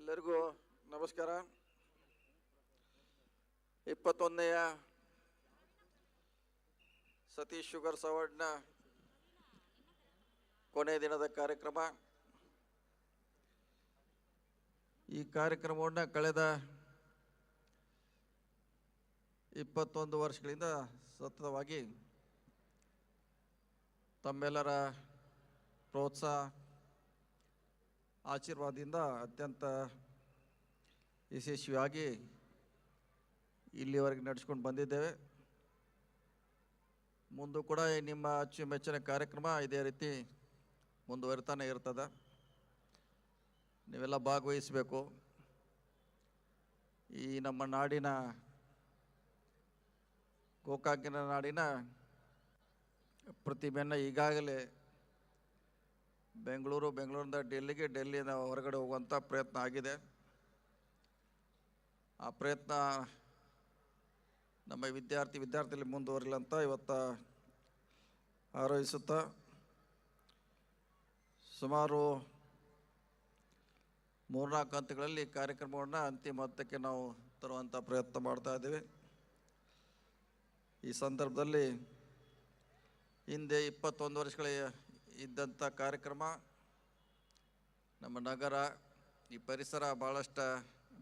ಎಲ್ಲರಿಗೂ ನಮಸ್ಕಾರ. ಇಪ್ಪತ್ತೊಂದನೆಯ ಸತೀಶ್ ಶುಗರ್ಸ್ ಅವಾರ್ಡ್ನ ಕೊನೆಯ ದಿನದ ಕಾರ್ಯಕ್ರಮ. ಈ ಕಾರ್ಯಕ್ರಮವನ್ನು ಕಳೆದ ಇಪ್ಪತ್ತೊಂದು ವರ್ಷಗಳಿಂದ ಸತತವಾಗಿ ತಮ್ಮೆಲ್ಲರ ಪ್ರೋತ್ಸಾಹ ಆಶೀರ್ವಾದದಿಂದ ಅತ್ಯಂತ ಯಶಸ್ವಿಯಾಗಿ ಇಲ್ಲಿವರೆಗೆ ನಡೆಸ್ಕೊಂಡು ಬಂದಿದ್ದೇವೆ. ಮುಂದೂ ಕೂಡ ನಿಮ್ಮ ಅಚ್ಚುಮೆಚ್ಚಿನ ಕಾರ್ಯಕ್ರಮ ಇದೇ ರೀತಿ ಮುಂದುವರಿತಾನೆ ಇರ್ತದೆ. ನೀವೆಲ್ಲ ಭಾಗವಹಿಸಬೇಕು. ಈ ನಮ್ಮ ನಾಡಿನ ಗೋಕಾಕಿನ ನಾಡಿನ ಪ್ರತಿಭೆಯನ್ನು ಈಗಾಗಲೇ ಬೆಂಗಳೂರು, ಬೆಂಗಳೂರಿಂದ ಡೆಲ್ಲಿಗೆ ಡೆಲ್ಲಿಯಿಂದ ಹೊರಗಡೆ ಹೋಗುವಂಥ ಪ್ರಯತ್ನ ಆಗಿದೆ. ಆ ಪ್ರಯತ್ನ ನಮ್ಮ ವಿದ್ಯಾರ್ಥಿ ವಿದ್ಯಾರ್ಥಿಲಿ ಮುಂದುವರಿಲ್ಲ ಅಂತ ಇವತ್ತು ಆರೋಹಿಸುತ್ತ. ಸುಮಾರು ಮೂರ್ನಾಲ್ಕು ಹಂತಗಳಲ್ಲಿ ಕಾರ್ಯಕ್ರಮವನ್ನು ಅಂತಿಮ ಹಂತಕ್ಕೆ ನಾವು ತರುವಂಥ ಪ್ರಯತ್ನ ಮಾಡ್ತಾ ಇದ್ದೀವಿ. ಈ ಸಂದರ್ಭದಲ್ಲಿ ಹಿಂದೆ ಇಪ್ಪತ್ತೊಂದು ವರ್ಷಗಳ ಇದ್ದಂಥ ಕಾರ್ಯಕ್ರಮ ನಮ್ಮ ನಗರ ಈ ಪರಿಸರ ಭಾಳಷ್ಟು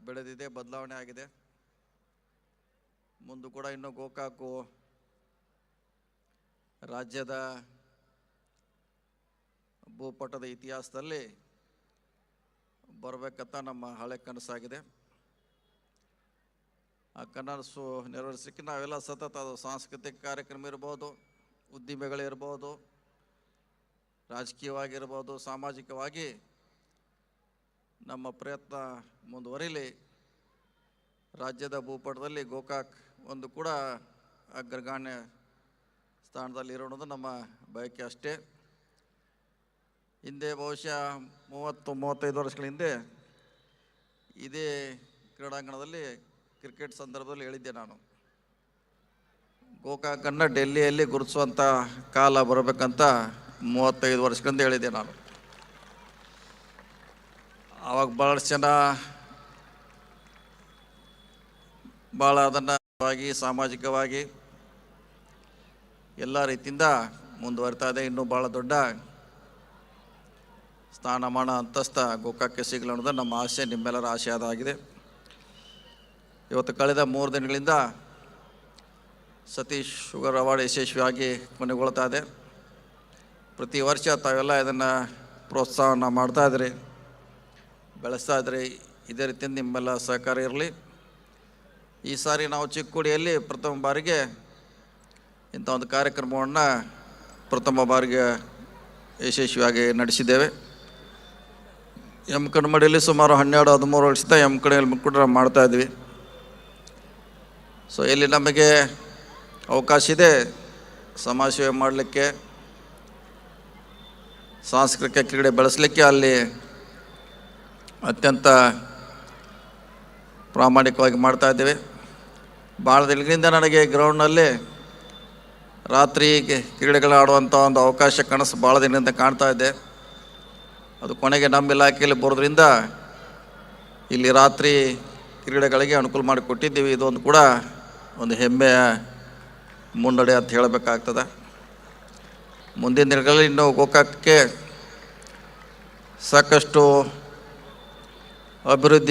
ಬೆಳೆದಿದೆ, ಬದಲಾವಣೆ ಆಗಿದೆ. ಮುಂದೆ ಕೂಡ ಇನ್ನು ಗೋಕಾಕು ರಾಜ್ಯದ ಭೂಪಟದ ಇತಿಹಾಸದಲ್ಲಿ ಬರಬೇಕಂತ ನಮ್ಮ ಹಳೆ ಕನಸಾಗಿದೆ. ಆ ಕನಸು ನೆರವೇರಿಸಲಿಕ್ಕೆ ನಾವೆಲ್ಲ ಸತತ ಸಾಂಸ್ಕೃತಿಕ ಕಾರ್ಯಕ್ರಮ ಇರ್ಬೋದು, ಉದ್ದಿಮೆಗಳಿರ್ಬೋದು ರಾಜಕೀಯವಾಗಿರ್ಬೋದು, ಸಾಮಾಜಿಕವಾಗಿ ನಮ್ಮ ಪ್ರಯತ್ನ ಮುಂದುವರಿಲಿ. ರಾಜ್ಯದ ಭೂಪಟದಲ್ಲಿ ಗೋಕಾಕ್ ಒಂದು ಕೂಡ ಅಗ್ರಗಣ್ಯ ಸ್ಥಾನದಲ್ಲಿ ಇರೋಣದು ನಮ್ಮ ಬಯಕೆ ಅಷ್ಟೇ. ಹಿಂದೆ ಬಹುಶಃ ಮೂವತ್ತು, ಮೂವತ್ತೈದು ವರ್ಷಗಳ ಹಿಂದೆ ಇದೇ ಕ್ರೀಡಾಂಗಣದಲ್ಲಿ ಕ್ರಿಕೆಟ್ ಸಂದರ್ಭದಲ್ಲಿ ಹೇಳಿದ್ದೆ ನಾನು. ಗೋಕಾಕನ್ನು ಡೆಲ್ಲಿಯಲ್ಲಿ ಗುರುತಿಸುವಂಥ ಕಾಲ ಬರಬೇಕಂತ ಮೂವತ್ತೈದು ವರ್ಷಗಳಿಂದ ಹೇಳಿದ್ದೆ ನಾನು. ಆವಾಗ ಭಾಳಷ್ಟು ಜನ ಭಾಳ ಅದನ್ನು ಸಾಮಾಜಿಕವಾಗಿ ಎಲ್ಲ ರೀತಿಯಿಂದ ಮುಂದುವರಿತಾ ಇದೆ. ಇನ್ನೂ ಭಾಳ ದೊಡ್ಡ ಸ್ಥಾನಮಾನ ಅಂತಸ್ಥ ಗೋಕಾಕ್ಕೆ ಸಿಗಲು ಅನ್ನೋದು ನಮ್ಮ ಆಸೆ, ನಿಮ್ಮೆಲ್ಲರ ಆಸೆ ಅದಾಗಿದೆ ಇವತ್ತು ಕಳೆದ ಮೂರು ದಿನಗಳಿಂದ ಸತೀಶ್ ಶುಗರ್ ಅವಾರ್ಡ್ ಯಶಸ್ವಿಯಾಗಿ ಕೊನೆಗೊಳ್ತಾ ಇದೆ. ಪ್ರತಿ ವರ್ಷ ತಾವೆಲ್ಲ ಇದನ್ನು ಪ್ರೋತ್ಸಾಹನ ಮಾಡ್ತಾಯಿದ್ರಿ ಬೆಳೆಸ್ತಾ ಇದ್ರಿ. ಇದೇ ರೀತಿಯಿಂದ ನಿಮ್ಮೆಲ್ಲ ಸಹಕಾರ ಇರಲಿ. ಈ ಸಾರಿ ನಾವು ಚಿಕ್ಕೋಡಿಯಲ್ಲಿ ಪ್ರಥಮ ಬಾರಿಗೆ ಇಂಥ ಒಂದು ಕಾರ್ಯಕ್ರಮವನ್ನು ಪ್ರಥಮ ಬಾರಿಗೆ ಯಶಸ್ವಿಯಾಗಿ ನಡೆಸಿದ್ದೇವೆ. ಎಂ ಕಣ್ಮಡಿಯಲ್ಲಿ ಸುಮಾರು ಹನ್ನೆರಡು ಹದಿಮೂರು ವರ್ಷದ ಎಂ ಕಡೆಯಲ್ಲಿ ಕೂಡ ಮಾಡ್ತಾ ಇದ್ವಿ. ಸೊ ಇಲ್ಲಿ ನಮಗೆ ಅವಕಾಶ ಇದೆ. ಸಮಾಜ ಸೇವೆ ಮಾಡಲಿಕ್ಕೆ ಸಾಂಸ್ಕೃತಿಕ ಕ್ರೀಡೆ ಬೆಳೆಸಲಿಕ್ಕೆ ಅಲ್ಲಿ ಅತ್ಯಂತ ಪ್ರಾಮಾಣಿಕವಾಗಿ ಮಾಡ್ತಾ ಇದ್ದೇವೆ. ಭಾಳ ದಿನಗಳಿಂದ ನನಗೆ ಗ್ರೌಂಡ್ನಲ್ಲಿ ರಾತ್ರಿ ಕ್ರೀಡೆಗಳು ಆಡುವಂಥ ಒಂದು ಅವಕಾಶ ಕನಸು ಭಾಳ ದಿನದಿಂದ ಕಾಣ್ತಾ ಇದ್ದೆ ಅದು ಕೊನೆಗೆ ನಮ್ಮ ಇಲಾಖೆಯಲ್ಲಿ ಬರೋದ್ರಿಂದ ಇಲ್ಲಿ ರಾತ್ರಿ ಕ್ರೀಡೆಗಳಿಗೆ ಅನುಕೂಲ ಮಾಡಿಕೊಟ್ಟಿದ್ದೀವಿ. ಇದೊಂದು ಕೂಡ ಒಂದು ಹೆಮ್ಮೆಯ ಮುನ್ನಡೆ ಅಂತ ಹೇಳಬೇಕಾಗ್ತದೆ. ಮುಂದಿನ ದಿನಗಳಲ್ಲಿ ಇನ್ನೂ ಗೋಕಾಕಕ್ಕೆ ಸಾಕಷ್ಟು ಅಭಿವೃದ್ಧಿ